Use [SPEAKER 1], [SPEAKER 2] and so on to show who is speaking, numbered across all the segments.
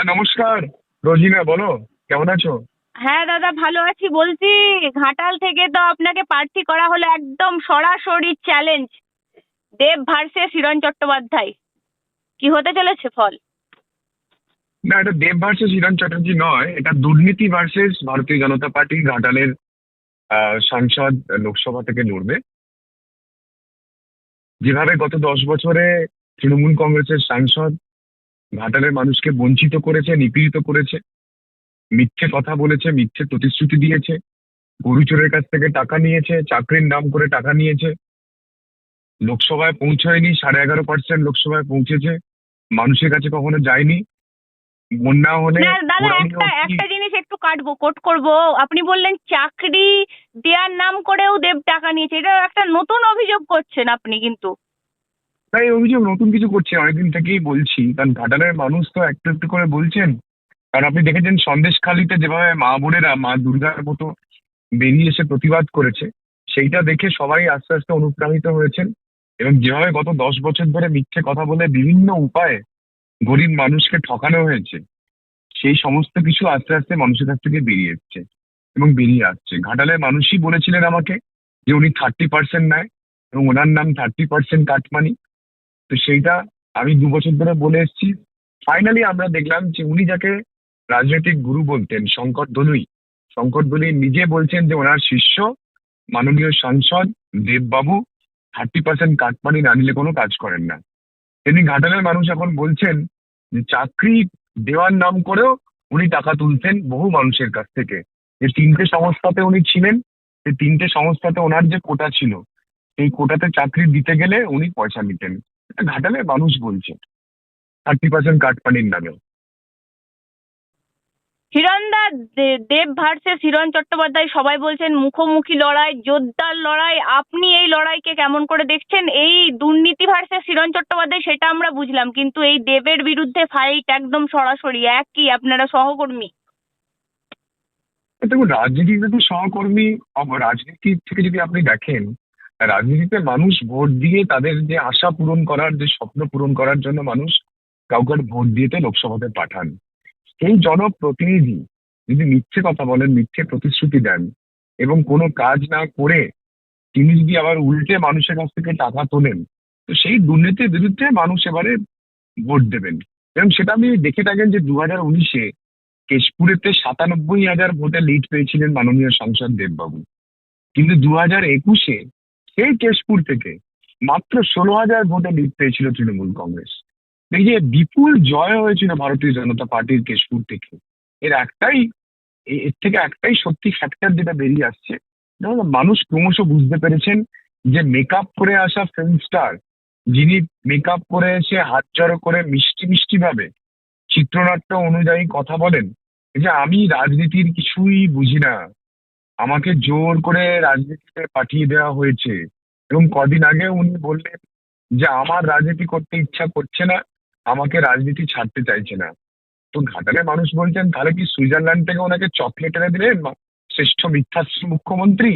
[SPEAKER 1] হ্যাঁ নমস্কার। রোজিনা বলো কেমন আছো?
[SPEAKER 2] হ্যাঁ দাদা ভালো আছি। বলছি ঘাটাল থেকে তো আপনাকে প্রার্থী করা হলো একদম সরাসরি চ্যালেঞ্জ দেব ভার্সেস হিরণ চট্টোপাধ্যায়। কি হতে চলেছে ফল?
[SPEAKER 1] না এটা দেব ভার্সেস হিরণ চ্যাটার্জি নয় এটা দুর্নীতি ভার্সেস ভারতীয় জনতা পার্টি ঘাটালের সাংসদ লোকসভা থেকে লড়বে। যেভাবে গত দশ বছরে তৃণমূল কংগ্রেসের সাংসদ ঘাটালের মানুষকে বঞ্চিত করেছে নিপীড়িত করেছে মিথ্যে কথা বলেছে মিথ্যে প্রতিশ্রুতি দিয়েছে গরু চোরের কাছ থেকে টাকা নিয়েছে চাকরির নাম করে টাকা নিয়েছে। লোকসভায় পৌঁছায়নি সাড়ে এগারো পার্সেন্ট লোকসভায় পৌঁছেছে। মানুষের কাছে কখনো যায়নি। বন্যা হলে
[SPEAKER 2] দাদা একটা একটা জিনিস একটু কাটবো কোট করব। আপনি বললেন চাকরি দেওয়ার নাম করেও দেব টাকা নিয়েছে। এটা একটা নতুন অভিযোগ করছেন আপনি কিন্তু।
[SPEAKER 1] তাই অভিযোগ নতুন কিছু করছে, অনেকদিন থেকেই বলছি। কারণ ঘাটালের মানুষ তো একটু একটু করে বলছেন। কারণ আপনি দেখেছেন সন্দেশখালিতে যেভাবে মা বোনেরা, মা দুর্গার মতো বেরিয়ে এসে প্রতিবাদ করেছে, সেইটা দেখে সবাই আস্তে আস্তে অনুপ্রাণিত হয়েছেন এবং যেভাবে গত দশ বছর ধরে মিথ্যে কথা বলে বিভিন্ন উপায়ে গরিব মানুষকে ঠকানো হয়েছে, সেই সমস্ত কিছু আস্তে আস্তে মানুষের কাছ থেকে বেরিয়ে এসছে এবং বেরিয়ে আসছে। ঘাটালের মানুষই বলেছিলেন আমাকে যে উনি থার্টি পার্সেন্ট নেয় এবং ওনার নাম থার্টি পার্সেন্ট কাটমানি। তো সেইটা আমি দু বছর ধরে বলে এসেছি। ফাইনালি আমরা দেখলাম যে উনি যাকে রাজনৈতিক গুরু বলতেন, শঙ্কর দলুই শঙ্কর দলুই নিজে বলছেন যে ওনার শিষ্য, মাননীয় সাংসদ দেববাবু থার্টি পার্সেন্ট কাটমানি না নিলে কোনো কাজ করেন না। তেমনি ঘাটালের মানুষ এখন বলছেন যে চাকরি দেওয়ার নাম করেও উনি টাকা তুলতেন বহু মানুষের কাছ থেকে। যে তিনটে সংস্থাতে উনি ছিলেন, সেই তিনটে সংস্থাতে ওনার যে কোটা ছিল এই কোটাতে চাকরি দিতে গেলে উনি পয়সা নিতেন। এটা ঘাটালের মানুষ বলছে। থার্টি পার্সেন্ট কাটপানির নামে
[SPEAKER 2] হিরণদা দেব ভার্সেস হিরণ চট্টোপাধ্যায় সবাই বলছেন মুখোমুখি লড়াই জোরদার লড়াই আপনি এই লড়াইকে কেমন করে দেখছেন? এই দুর্নীতি ভার্সেস হিরণ চট্টোপাধ্যায় সেটা আমরা বুঝলাম কিন্তু এই দেবের বিরুদ্ধে ফাইট একদম সরাসরি একই আপনারা সহকর্মী।
[SPEAKER 1] দেখুন রাজনীতিতে তো সহকর্মী রাজনীতি থেকে যদি আপনি দেখেন রাজনীতিতে মানুষ ভোট দিয়ে তাদের যে আশা পূরণ করার, যে স্বপ্ন পূরণ করার জন্য মানুষ কাউকে ভোট দিয়েতে লোকসভাতে পাঠান। সেই জনপ্রতিনিধি যদি মিথ্যে কথা বলেন, মিথ্যে প্রতিশ্রুতি দেন এবং কোনো কাজ না করে তিনি যদি আবার উল্টে মানুষের কাছ থেকে টাকা তোলেন, তো সেই দুর্নীতির বিরুদ্ধে মানুষ এবারে ভোট দেবেন। এবং সেটা আপনি দেখে থাকেন যে দু হাজার উনিশে কেশপুরেতে সাতানব্বই হাজার ভোটে লিড পেয়েছিলেন মাননীয় সাংসদ দেববাবু। কিন্তু দু হাজার একুশে সেই কেশপুর থেকে? মাত্র ষোলো হাজার ভোটে লিড পেয়েছিল তৃণমূল কংগ্রেস। এই যে বিপুল জয় হয়েছিল ভারতীয় জনতা পার্টির কেশপুর থেকে, এর একটাই এর থেকে একটাই সত্যি ফ্যাক্টর যেটা বেরিয়ে আসছে মানুষ ক্রমশ বুঝতে পেরেছেন যে মেকআপ করে আসা ফিল্ম স্টার যিনি মেকআপ করে এসে হাত জড়ো করে মিষ্টি মিষ্টি ভাবে চিত্রনাট্য অনুযায়ী কথা বলেন যে আমি রাজনীতির কিছুই বুঝি না। আমাকে জোর করে রাজনীতিতে পাঠিয়ে দেওয়া হয়েছে। এবং কদিন আগে উনি বললেন যে, আমার রাজনীতি করতে ইচ্ছা করছে না, আমাকে রাজনীতি ছাড়তে চাইছে না। তো ঘাটালে মানুষ বলছেন, তাহলে কি সুইজারল্যান্ড থেকে ওনাকে চকলেট এনে দিলেন শ্রেষ্ঠ মিথ্যাশ্রী মুখ্যমন্ত্রী?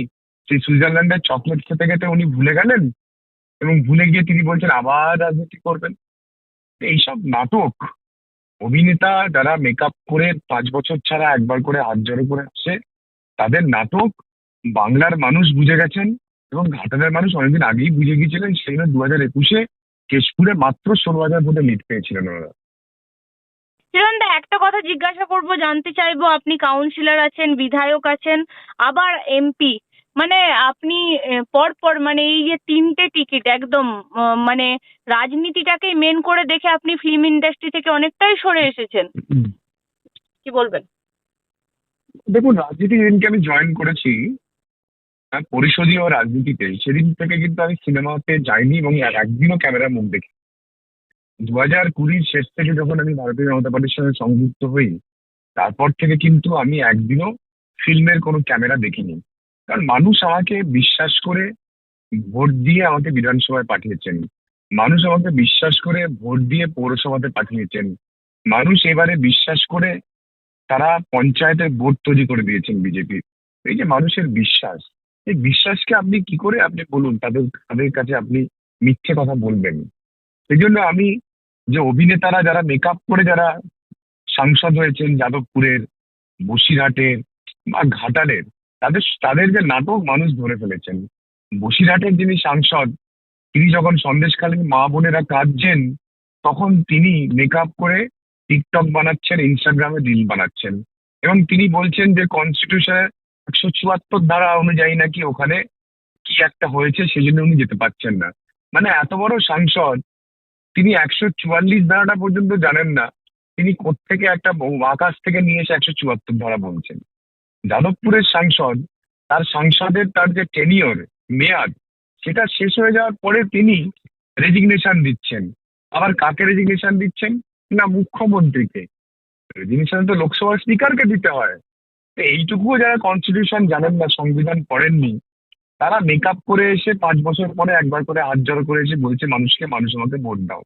[SPEAKER 1] সেই সুইজারল্যান্ডের চকলেট খেতে খেতে উনি ভুলে গেলেন? এবং ভুলে গিয়ে তিনি বলছেন, আবার রাজনীতি করবেন? এইসব নাটক, অভিনেতা যারা মেকআপ করে পাঁচ বছর ছাড়া একবার করে হাত জড়ো করে আসে তাদের নাটক বাংলার মানুষ বুঝে গেছেন এবং ঘাটালের মানুষ অনেকদিন আগেই বুঝে গিয়েছিলেন সেই জন্য দু হাজার একুশে কেশপুরে মাত্র ষোলো হাজার ভোটে লিড পেয়েছিলেন ওনারা।
[SPEAKER 2] হিরণদা একটা কথা জিজ্ঞাসা করব জানতে চাইব আপনি কাউন্সিলর আছেন বিধায়ক আছেন আবার এমপি মানে আপনি পরপর মানে এই যে তিনটে টিকিট একদম মানে রাজনীতিটাকেই মেন করে দেখে আপনি ফিল্ম ইন্ডাস্ট্রি থেকে অনেকটাই সরে এসেছেন। কি বলবেন?
[SPEAKER 1] দেখুন, রাজনীতি যেদিনকে আমি জয়েন করেছি পরিষদীয় রাজনীতিতে, সেদিন থেকে কিন্তু আমি সিনেমাতে যাইনি এবং একদিনও ক্যামেরার মুখ দেখি দু হাজার কুড়ির শেষ থেকে যখন আমি ভারতীয় জনতা পার্টির সঙ্গে সংযুক্ত হই, তারপর থেকে কিন্তু আমি একদিনও ফিল্মের কোনো ক্যামেরা দেখিনি। কারণ মানুষ আমাকে বিশ্বাস করে ভোট দিয়ে আমাকে বিধানসভায় পাঠিয়েছেন। মানুষ আমাকে বিশ্বাস করে ভোট দিয়ে পৌরসভাতে পাঠিয়েছেন। মানুষ এবারে বিশ্বাস করে তারা পঞ্চায়েতের বোর্ড তৈরি করে দিয়েছেন বিজেপি এই যে মানুষের বিশ্বাস, এই বিশ্বাসকে আপনি কি করে আপনি বলুন, তাদের তাদের কাছে আপনি মিথ্যে কথা বলবেন। সেই জন্য আমি যে অভিনেতারা যারা মেকআপ করে যারা সাংসদ হয়েছেন যাদবপুরের, বসিরহাটের বা ঘাটালের, তাদের তাদের যে নাটক মানুষ ধরে ফেলেছেন। বসিরহাটের যিনি সাংসদ, তিনি যখন সন্দেশকালীন মা বোনেরা কাঁদছেন, তখন তিনি মেকআপ করে টিকটক বানাচ্ছেন, ইনস্টাগ্রামে রিল বানাচ্ছেন। এবং তিনি বলছেন যে কনস্টিটিউশনের একশো চুয়াত্তর ধারা অনুযায়ী নাকি ওখানে কি একটা হয়েছে সেজন্য উনি যেতে পারছেন না। মানে এত বড় সাংসদ, তিনি একশো চুয়াল্লিশ ধারাটা পর্যন্ত জানেন না, তিনি কোত্থেকে একটা আকাশ থেকে নিয়ে এসে একশো চুয়াত্তর ধারা বলছেন যাদবপুরের সাংসদ, তার সাংসদের তার যে টেনিয়র মেয়াদ, সেটা শেষ হয়ে যাওয়ার পরে তিনি রেজিগনেশন দিচ্ছেন। আবার কাকে রেজিগনেশন দিচ্ছেন? না মুখ্যমন্ত্রীকে। রেজিগনেশন তো লোকসভার স্পিকারকে দিতে হয়। তো এইটুকুও যারা কনস্টিটিউশন জানেন না সংবিধান পড়েননি তারা মেকআপ করে এসে পাঁচ বছর পরে একবার করে হাত জড়ো করে এসে বলছে মানুষকে মানুষ আমাকে ভোট দাও।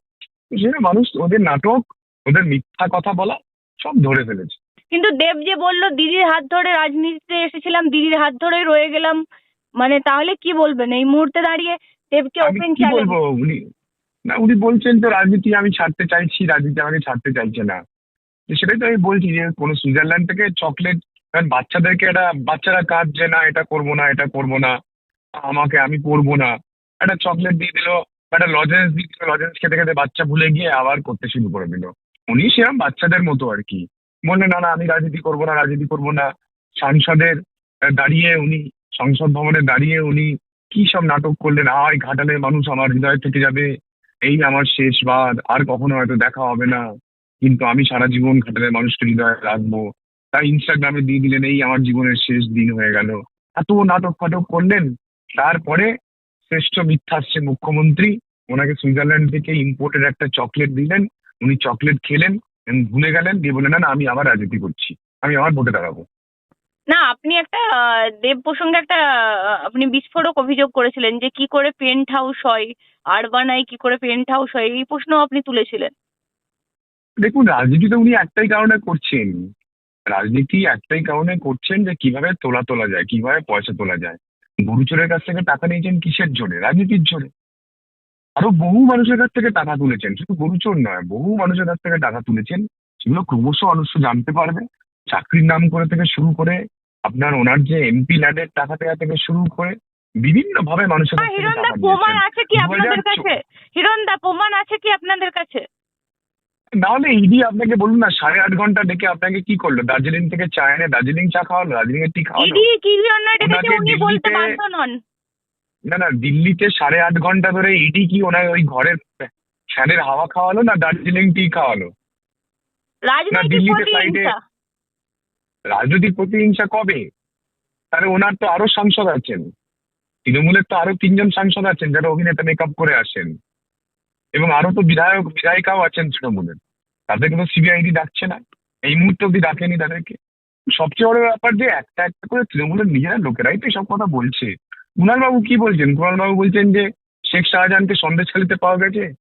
[SPEAKER 1] সেটা মানুষ ওদের নাটক ওদের মিথ্যা কথা বলা সব ধরে ফেলেছে।
[SPEAKER 2] কিন্তু দেব যে বলল দিদির হাত ধরে রাজনীতিতে এসেছিলাম দিদির হাত ধরেই রয়ে গেলাম। মানে তাহলে কি বলবেন? এই মুহূর্তে দাঁড়িয়ে দেবকে ওপেন
[SPEAKER 1] কি
[SPEAKER 2] চ্যালেঞ্জ
[SPEAKER 1] বলব? উনি না, উনি বলছেন তো রাজনীতি আমি ছাড়তে চাইছি, রাজনীতি আমাকে ছাড়তে চাইছে না। সেটাই তো আমি বলছি যে, কোনো সুইজারল্যান্ড থেকে চকলেট কারণ বাচ্চাদেরকে এটা বাচ্চারা কাঁদছে, না, এটা করব না, এটা করব না, আমাকে আমি করব না। একটা চকলেট দিয়ে দিল, একটা লজেন্স দিয়ে দিল, লজেন্স খেতে খেতে বাচ্চা ভুলে গিয়ে আবার করতে শুরু করে দিল। উনি সেরকম বাচ্চাদের মতো আর কি। বললেন না না, আমি রাজনীতি করব না, রাজনীতি করব না। সাংসদের দাঁড়িয়ে উনি, সংসদ ভবনে দাঁড়িয়ে উনি কি সব নাটক করলেন, আয় ঘাটালে মানুষ আমার হৃদয় থেকে যাবে। এই আমার শেষবার আর কখনো হয়তো দেখা হবে না। কিন্তু আমি সারা জীবন ঘাটালের মানুষকে হৃদয়ে রাখব। তাই ইনস্টাগ্রামে দিয়ে দিলেন এই আমার জীবনের শেষ দিন হয়ে গেল। এত নাটক ফাটক করলেন তারপরে শ্রেষ্ঠ মিথ্যা আসছে মুখ্যমন্ত্রী ওনাকে সুইজারল্যান্ড থেকে ইম্পোর্টেড একটা চকলেট দিলেন উনি চকলেট খেলেন ভুলে গেলেন দিয়ে বললেন না, আমি আবার রাজনীতি করছি। আমি আবার ভোটে দাঁড়াবো।
[SPEAKER 2] না, আপনি একটা দেব প্রসঙ্গে একটা আপনি বিস্ফোরক অভিযোগ করেছিলেন যে কি করে পেন্ট হাউস হয়, আরবানায় কি করে পেন্ট হাউস হয়, এই প্রশ্ন আপনি তুলেছিলেন।
[SPEAKER 1] দেখুন, রাজনীতি তো উনি একটাই কারণে করছেন। রাজনীতি একটাই কারণে করছেন যে কীভাবে তোলা তোলা যায়, কীভাবে পয়সা তোলা যায়। গরুচোরের কাছ থেকে টাকা নিয়েছেন কিসের জোরে? রাজনীতির জোরে। আরও বহু মানুষের কাছ থেকে টাকা তুলেছেন। শুধু গরুচোর নয়, বহু মানুষের কাছ থেকে টাকা তুলেছেন। সেগুলো ক্রমশ মানুষ জানতে পারবে। চাকরির নাম করে থেকে শুরু করে আপনার ওনার যে এমপি ল্যাডের টাকা দেওয়া থেকে শুরু করে বিভিন্ন ভাবে মানুষের কাছ
[SPEAKER 2] হ্যাঁ, হিরণদা প্রমাণ আছে কি আপনাদের কাছে? হিরণদা প্রমাণ আছে কি আপনাদের কাছে?
[SPEAKER 1] নাহলে ইডি আপনাকে বলুন না সাড়ে আট ঘণ্টা ডেকে আপনাকে কি করল? দার্জিলিং থেকে চা এনে দার্জিলিং চা খাওয়ালো? দার্জিলিং এর টি খাওয়ালো?
[SPEAKER 2] ইডি কি জন্য ডেকেছে? উনি বলতে বাধ্য নন।
[SPEAKER 1] না না দিল্লিতে সাড়ে আট ঘণ্টা ধরে ইডি কি ওনার ওই ঘরের ফ্যানের হাওয়া খাওয়ালো না দার্জিলিং টি খাওয়ালো?
[SPEAKER 2] রাজনৈতিক
[SPEAKER 1] দিল্লিতে
[SPEAKER 2] প্রতিহিংসা
[SPEAKER 1] রাজনৈতিক প্রতিহিংসা কবে? তাহলে ওনার তো আরও সাংসদ আছেন। তৃণমূলের তো আরও তিনজন সাংসদ আছেন যারা অভিনেতা মেকআপ করে আসেন। এবং আরও তো বিধায়ক, বিধায়িকাও আছেন তৃণমূলের। তাদেরকে তো সিবিআইডি ডাকছে না। এই মুহূর্তে অব্দি ডাকেনি তাদেরকে। সবচেয়ে বড় ব্যাপার যে একটা একটা করে তৃণমূলের নিজেরা লোকেরাই তো সব কথা বলছে। কুণাল বাবু কি বলছেন? কুণাল বাবু বলছেন যে শেখ শাহজাহানকে সন্দেশখালিতে পাওয়া গেছে।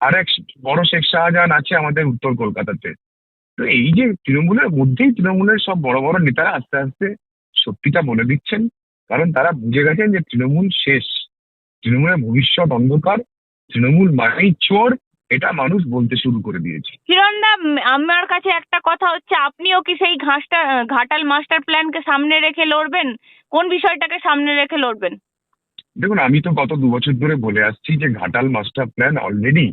[SPEAKER 1] আর এক বড় শেখ শাহজাহান আছে আমাদের উত্তর কলকাতাতে। তো এই যে তৃণমূলের মধ্যেই তৃণমূলের সব বড় বড় নেতারা আস্তে আস্তে সত্যিটা বলে দিচ্ছেন কারণ তারা বুঝে গেছেন যে তৃণমূল শেষ। তৃণমূলের ভবিষ্যৎ অন্ধকার তৃণমূল মানেই চোর এটা মানুষ বলতে শুরু করে দিয়েছে।
[SPEAKER 2] হিরণদা উম, আমার কাছে একটা কথা হচ্ছে আপনিও কি সেই ঘাসটা ঘাটাল মাস্টার প্ল্যানকে সামনে রেখে লড়বেন? কোন বিষয়টাকে সামনে রেখে লড়বেন?
[SPEAKER 1] দেখুন আমি তো গত দু বছর ধরে বলে আসছি যে ঘাটাল মাস্টার প্ল্যান অলরেডি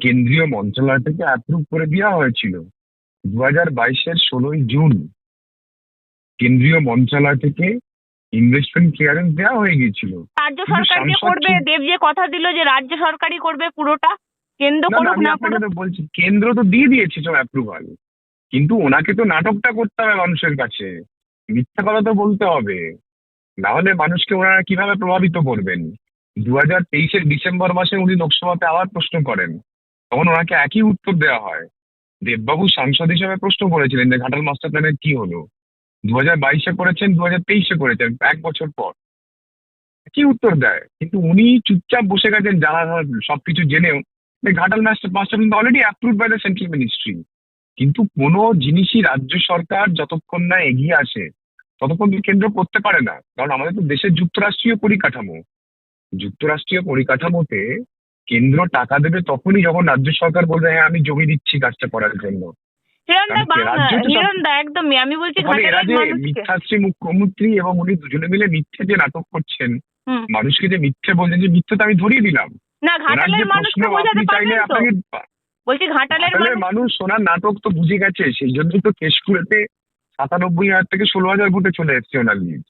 [SPEAKER 1] কেন্দ্রীয় মন্ত্রণালয় থেকে অ্যাপ্রুভ করে দেওয়া হয়েছিল। দু হাজার বাইশের ষোলোই জুন কেন্দ্রীয় মন্ত্রণালয় থেকে ইনভেস্টমেন্ট ক্লিয়ারেন্স দেওয়া হয়ে গিয়েছিল।
[SPEAKER 2] রাজ্য সরকার যে করবে দেব যে কথা দিল যে রাজ্য সরকারই করবে পুরোটা কেন্দ্র করুক না করুক।
[SPEAKER 1] বলছি কেন্দ্র তো দিয়ে দিয়েছে সব অ্যাপ্রুভাল কিন্তু ওনাকে তো নাটকটা করতে হবে মানুষের কাছে। মিথ্যা কথা তো বলতে হবে। না হলে মানুষকে ওনারা কীভাবে প্রভাবিত করবেন? দু হাজার তেইশের ডিসেম্বর মাসে উনি লোকসভাতে আবার প্রশ্ন করেন তখন ওনাকে একই উত্তর দেওয়া হয়। দেববাবু সাংসদ হিসেবে প্রশ্ন করেছিলেন যে ঘাটাল মাস্টার প্ল্যানের কি হলো? দু হাজার বাইশে করেছেন দু হাজার তেইশে করেছেন, এক বছর পর। কি উত্তর দেয়? কিন্তু উনি চুপচাপ বসে গেছেন জানা সবকিছু জেনেও। ঘাটাল মাস্টার মাস্টার কিন্তু already approve by the central ministry কিন্তু কোনো জিনিসই রাজ্য সরকার যতক্ষণ না এগিয়ে আসে, ততক্ষণ কেন্দ্র করতে পারে না। কারণ আমাদের তো দেশের যুক্তরাষ্ট্রীয় পরিকাঠামো। যুক্তরাষ্ট্রীয় পরিকাঠামোতে কেন্দ্র টাকা দেবে তখনই যখন রাজ্য সরকার বলবে হ্যাঁ আমি জমি দিচ্ছি কাজটা করার জন্য। মিথ্যাশ্রী মুখ্যমন্ত্রী এবং উনি দুজনে মিলে মিথ্যে যে নাটক করছেন মানুষকে যে মিথ্যে বলছেন যে মিথ্যে তো আমি ধরিয়ে দিলাম।
[SPEAKER 2] না ঘাটালের মানুষকে বোঝাতে পারবেন তো।
[SPEAKER 1] আপনাকে
[SPEAKER 2] বলছি ঘাটালের
[SPEAKER 1] ঘাটালের
[SPEAKER 2] মানুষ
[SPEAKER 1] ওনার নাটক তো বুঝে গেছে সেই জন্যই তো কেশকুড়েতে সাতানব্বই হাজার থেকে ষোলো হাজার ভোটে চলে এসছে ওনার লিড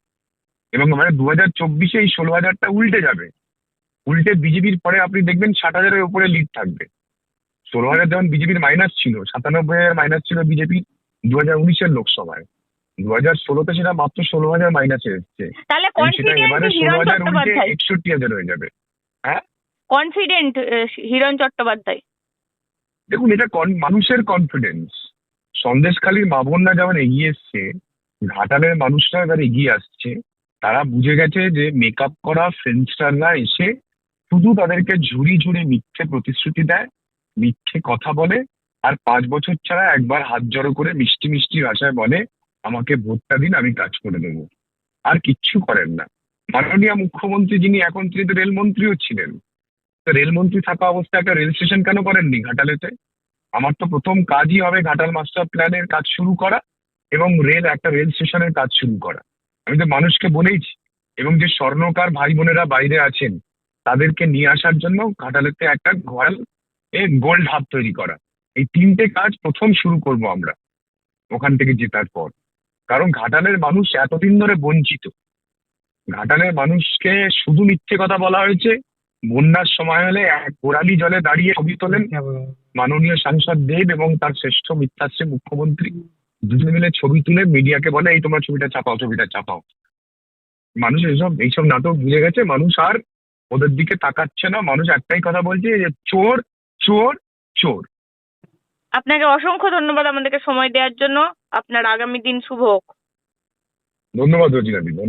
[SPEAKER 1] এবং মানে দু হাজার চব্বিশে এই ষোলো হাজারটা উল্টে যাবে। উল্টে বিজেপির পরে আপনি দেখবেন ষাট হাজারের উপরে লিড থাকবে। ষোলো হাজার যেমন বিজেপির মাইনাস ছিল সাতানব্বই হাজার মাইনাস ছিল বিজেপি দু হাজার উনিশের লোকসভায়। দু হাজার ষোলোতে সেটা মাত্র ষোলো হাজার মাইনাসে এসছে। সেটা এবারে ষোলো হাজার উল্টে একষট্টি হাজার হয়ে যাবে।
[SPEAKER 2] কনফিডেন্ট হিরণ চট্টোপাধ্যায়।
[SPEAKER 1] দেখুন এটা মানুষের কনফিডেন্স সন্দেশখালীর মাবন্যা যেমন এগিয়ে এসছে ঘাটালের মানুষরা এবার এগিয়ে আসছে তারা বুঝে গেছে যে মেকআপ করা ফ্রেন্ডস্টাররা এসে শুধু তাদেরকে ঝুড়ি ঝুড়ি মিথ্যে প্রতিশ্রুতি দেয়, মিথ্যে কথা বলে, আর পাঁচ বছর ছাড়া একবার হাত জড়ো করে মিষ্টি মিষ্টি ভাষায় বলে, আমাকে ভোটটা দিন, আমি কাজ করে দেবো। আর কিচ্ছু করেন না। মাননীয় মুখ্যমন্ত্রী যিনি এখন তিনি তো রেলমন্ত্রীও ছিলেন। তো রেলমন্ত্রী থাকা অবস্থায় একটা রেল স্টেশন কেন করেননি ঘাটালেতে? আমার তো প্রথম কাজই হবে ঘাটাল মাস্টার প্ল্যানের কাজ শুরু করা এবং রেল, একটা রেল স্টেশনের কাজ শুরু করা। আমি তো মানুষকে বলেইছি এবং যে স্বর্ণকার ভাই বোনেরা বাইরে আছেন তাদেরকে নিয়ে আসার জন্য ঘাটালেতে একটা ঘোয়াল এ গোল্ড হাব তৈরি করা। এই তিনটে কাজ প্রথম শুরু করব আমরা, ওখান থেকে জেতার পর। কারণ ঘাটালের মানুষ এতদিন ধরে বঞ্চিত। ঘাটালের মানুষকে শুধু মিথ্যে কথা বলা হয়েছে, বন্যার সময় হলে এক গোড়ালি জলে দাঁড়িয়ে ছবি তোলেন মাননীয় সাংসদ দেব এবং তার শ্রেষ্ঠ মিথ্যাশ্রী মুখ্যমন্ত্রী। দুজনে মিলে ছবি তুলে মিডিয়াকে বলে, এই তোমার ছবিটা চাপাও ছবিটা চাপাও। মানুষ এইসব এইসব নাটক ভুলে গেছে। মানুষ আর ওদের দিকে তাকাচ্ছে না। মানুষ একটাই কথা বলছে যে চোর চোর চোর।
[SPEAKER 2] আপনাকে অসংখ্য ধন্যবাদ আমাদেরকে সময় দেওয়ার জন্য। আপনার আগামী দিন শুভ হোক।
[SPEAKER 1] ধন্যবাদ রোজিনাদি ধন্যবাদ।